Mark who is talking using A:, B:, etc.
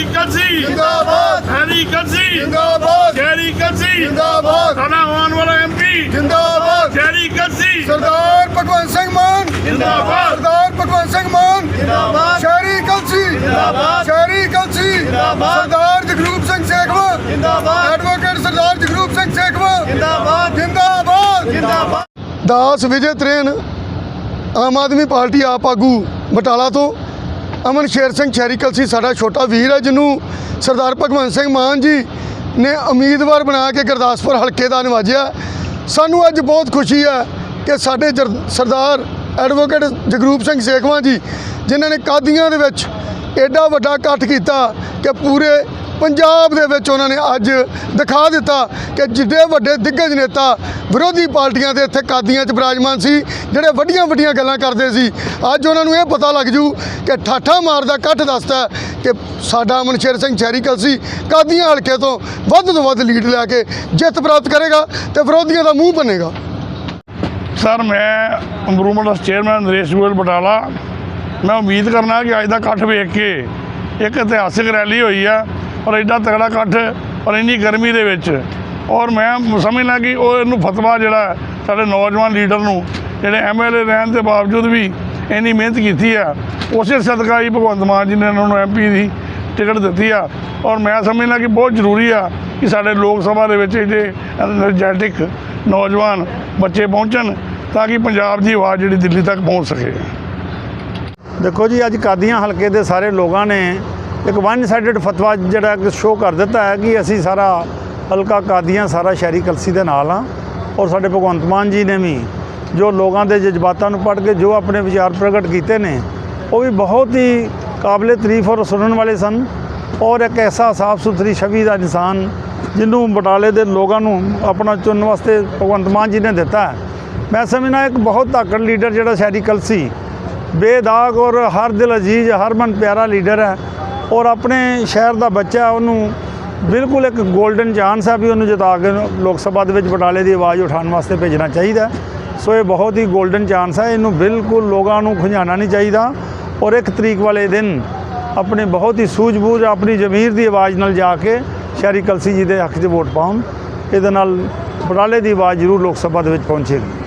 A: ਸ਼ਹਿਰੀ ਕਲਸੀ
B: ਜਿੰਦਾਬਾਦ।
A: ਸ਼ਹਿਰੀ ਕਲਸੀ
B: ਜਿੰਦਾਬਾਦ।
A: ਸ਼ਹਿਰੀ ਕਲਸੀ
B: ਜਿੰਦਾਬਾਦ।
A: ਸਾਡਾ ਆਉਣ ਵਾਲਾ ਐਮਪੀ
B: ਜਿੰਦਾਬਾਦ।
A: ਸ਼ਹਿਰੀ ਕਲਸੀ
B: ਸਰਦਾਰ ਭਗਵੰਤ ਸਿੰਘ ਮਾਨ।
A: ਜਿੰਦਾਬਾਦ।
B: ਸਰਦਾਰ ਭਗਵੰਤ ਸਿੰਘ ਮਾਨ।
C: ਜਿੰਦਾਬਾਦ।
B: ਸ਼ਹਿਰੀ ਕਲਸੀ
C: ਜਿੰਦਾਬਾਦ।
B: ਸ਼ਹਿਰੀ ਕਲਸੀ
C: ਜਿੰਦਾਬਾਦ।
B: ਸਰਦਾਰ ਜਗਰੂਪ ਸਿੰਘ ਸੇਖਵਾ।
C: ਜਿੰਦਾਬਾਦ।
B: ਐਡਵੋਕੇਟ ਸਰਦਾਰ ਜਗਰੂਪ ਸਿੰਘ ਸੇਖਵਾ।
C: ਜਿੰਦਾਬਾਦ।
B: ਜਿੰਦਾਬਾਦ।
C: ਜਿੰਦਾਬਾਦ।
B: ਦਾਸ ਵਿਜੇ ਤ੍ਰੇਨ ਆਮ ਆਦਮੀ ਪਾਰਟੀ ਆਪ ਆਗੂ ਬਟਾਲਾ ਤੋਂ। ਅਮਨ ਸ਼ੇਰ ਸਿੰਘ ਸ਼ਹਿਰੀ ਸੀ, ਸਾਡਾ ਛੋਟਾ ਵੀਰ ਹੈ, ਜਿਹਨੂੰ ਸਰਦਾਰ ਭਗਵੰਤ ਸਿੰਘ ਮਾਨ ਜੀ ਨੇ ਉਮੀਦਵਾਰ ਬਣਾ ਕੇ ਗੁਰਦਾਸਪੁਰ ਹਲਕੇ ਦਾ ਨਿਵਾਜਿਆ। ਸਾਨੂੰ ਅੱਜ ਬਹੁਤ ਖੁਸ਼ੀ ਹੈ ਕਿ ਸਾਡੇ ਜਰ- ਸਰਦਾਰ ਐਡਵੋਕੇਟ ਜਗਰੂਪ ਸਿੰਘ ਸੇਖਵਾਂ ਜੀ, ਜਿਨ੍ਹਾਂ ਨੇ ਕਾਦੀਆਂ ਦੇ ਵਿੱਚ ਐਡਾ ਵੱਡਾ ਇਕੱਠ ਕੀਤਾ ਕਿ ਪੂਰੇ ਪੰਜਾਬ ਦੇ ਵਿੱਚ ਉਹਨਾਂ ਨੇ ਅੱਜ ਦਿਖਾ ਦਿੱਤਾ ਕਿ ਜਿੱਡੇ ਵੱਡੇ ਦਿੱਗਜ ਨੇਤਾ ਵਿਰੋਧੀ ਪਾਰਟੀਆਂ ਦੇ ਇੱਥੇ ਕਾਦੀਆਂ 'ਚ ਬਰਾਜਮਾਨ ਸੀ, ਜਿਹੜੇ ਵੱਡੀਆਂ ਵੱਡੀਆਂ ਗੱਲਾਂ ਕਰਦੇ ਸੀ। ਅੱਜ ਉਹਨਾਂ ਨੂੰ ਇਹ ਪਤਾ ਲੱਗ ਜੂ ਕਿ ਠਾਠਾ ਮਾਰਦਾ ਇਕੱਠ ਦੱਸਦਾ ਕਿ ਸਾਡਾ ਅਮਨਸ਼ੇਰ ਸਿੰਘ ਚੈਰੀ ਕਲਸੀ ਕਾਦੀਆਂ ਹਲਕੇ ਤੋਂ ਵੱਧ ਤੋਂ ਵੱਧ ਲੀਡ ਲੈ ਕੇ ਜਿੱਤ ਪ੍ਰਾਪਤ ਕਰੇਗਾ ਤੇ ਵਿਰੋਧੀਆਂ ਦਾ ਮੂੰਹ ਭੰਨੇਗਾ
A: ਸਰ, ਮੈਂ ਇੰਪਰੂਵਮੈਂਟ ਚੇਅਰਮੈਨ ਨਰੇਸ਼ ਗੋਇਲ ਬਟਾਲਾ। ਮੈਂ ਉਮੀਦ ਕਰਨਾ ਕਿ ਅੱਜ ਦਾ ਇਕੱਠ ਵੇਖ ਕੇ ਇੱਕ ਇਤਿਹਾਸਿਕ ਰੈਲੀ ਹੋਈ ਆ ਔਰ ਐਡਾ ਤਗੜਾ ਇਕੱਠ ਔਰ ਇੰਨੀ ਗਰਮੀ ਦੇ ਵਿੱਚ। ਔਰ ਮੈਂ ਸਮਝਣਾ ਕਿ ਉਹ ਇਹਨੂੰ ਫਤਵਾ ਜਿਹੜਾ ਸਾਡੇ ਨੌਜਵਾਨ ਲੀਡਰ ਨੂੰ, ਜਿਹੜੇ ਐਮਐਲਏ ਰਹਿਣ ਦੇ ਬਾਵਜੂਦ ਵੀ ਇੰਨੀ ਮਿਹਨਤ ਕੀਤੀ ਆ, ਉਸੇ ਸਦਕਾ ਹੀ ਭਗਵੰਤ ਮਾਨ ਜੀ ਨੇ ਇਹਨਾਂ ਨੂੰ ਐਮਪੀ ਦੀ ਟਿਕਟ ਦਿੱਤੀ ਆ। ਔਰ ਮੈਂ ਸਮਝਦਾ ਕਿ ਬਹੁਤ ਜ਼ਰੂਰੀ ਆ ਕਿ ਸਾਡੇ ਲੋਕ ਸਭਾ ਦੇ ਵਿੱਚ ਜਿਹੜੇ ਐਨਰਜੈਟਿਕ ਨੌਜਵਾਨ ਬੱਚੇ ਪਹੁੰਚਣ ਤਾਂ ਕਿ ਪੰਜਾਬ ਦੀ ਆਵਾਜ਼ ਜਿਹੜੀ ਦਿੱਲੀ ਤੱਕ ਪਹੁੰਚ ਸਕੇ।
D: ਦੇਖੋ ਜੀ, ਅੱਜ ਕਾਦੀਆਂ ਹਲਕੇ ਦੇ ਸਾਰੇ ਲੋਕਾਂ ਨੇ ਇੱਕ ਵਨ ਸਾਈਡਡ ਫਤਵਾ ਜਿਹੜਾ ਕਿ ਸ਼ੋਅ ਕਰ ਦਿੱਤਾ ਹੈ ਕਿ ਅਸੀਂ ਸਾਰਾ ਹਲਕਾ ਕਾਦੀਆਂ, ਸਾਰਾ ਸ਼ਹਿਰੀ ਕਲਸੀ ਦੇ ਨਾਲ ਆ ਔਰ ਸਾਡੇ ਭਗਵੰਤ ਮਾਨ ਜੀ ਨੇ ਵੀ ਜੋ ਲੋਕਾਂ ਦੇ ਜਜ਼ਬਾਤਾਂ ਨੂੰ ਪੜ੍ਹ ਕੇ ਜੋ ਆਪਣੇ ਵਿਚਾਰ ਪ੍ਰਗਟ ਕੀਤੇ ਨੇ, ਉਹ ਵੀ ਬਹੁਤ ਹੀ ਕਾਬਲੇ ਤਾਰੀਫ ਔਰ ਸੁਣਨ ਵਾਲੇ ਸਨ ਔਰ ਇੱਕ ਐਸਾ ਸਾਫ਼ ਸੁਥਰੀ ਛਵੀ ਦਾ ਇਨਸਾਨ ਜਿਹਨੂੰ ਬਟਾਲੇ ਦੇ ਲੋਕਾਂ ਨੂੰ ਆਪਣਾ ਚੁਣਨ ਵਾਸਤੇ ਭਗਵੰਤ ਮਾਨ ਜੀ ਨੇ ਦਿੱਤਾ ਮੈਂ ਸਮਝਣਾ ਇੱਕ ਬਹੁਤ ਧਾਕੜ ਲੀਡਰ ਜਿਹੜਾ ਸ਼ਹਿਰੀ ਕਲਸੀ ਬੇਦਾਗ ਔਰ ਹਰ ਦਿਲ ਅਜ਼ੀਜ਼ ਹਰਮਨ ਪਿਆਰਾ ਲੀਡਰ ਹੈ ਔਰ ਆਪਣੇ ਸ਼ਹਿਰ ਦਾ ਬੱਚਾ ਉਹਨੂੰ ਬਿਲਕੁਲ ਇੱਕ 골ਡਨ ਚਾਂਸ ਹੈ ਵੀ ਉਹਨੂੰ ਜਿਤਾ ਕੇ ਲੋਕ ਸਭਾ ਦੇ ਵਿੱਚ ਬਟਾਲੇ ਦੀ ਆਵਾਜ਼ ਉਠਾਉਣ ਵਾਸਤੇ ਭੇਜਣਾ ਚਾਹੀਦਾ ਸੋ ਇਹ ਬਹੁਤ ਹੀ 골ਡਨ ਚਾਂਸ ਹੈ ਇਹਨੂੰ ਬਿਲਕੁਲ ਲੋਕਾਂ ਨੂੰ ਖੁੰਝਾਉਣਾ ਨਹੀਂ ਚਾਹੀਦਾ। ਔਰ ਇੱਕ ਤਰੀਕ ਵਾਲੇ ਦਿਨ ਆਪਣੀ ਬਹੁਤ ਹੀ ਸੂਝ-ਬੂਝ ਆਪਣੀ ਜ਼ਮੀਰ ਦੀ ਆਵਾਜ਼ ਨਾਲ ਜਾ ਕੇ ਸ਼ਹਿਰੀ ਕਲਸੀ ਜੀ ਦੇ ਹੱਕ 'ਚ ਵੋਟ ਪਾਉਣ। ਇਹਦੇ ਨਾਲ ਬਟਾਲੇ ਦੀ ਆਵਾਜ਼ ਜ਼ਰੂਰ ਲੋਕ ਸਭਾ ਦੇ ਵਿੱਚ ਪਹੁੰਚੇਗੀ।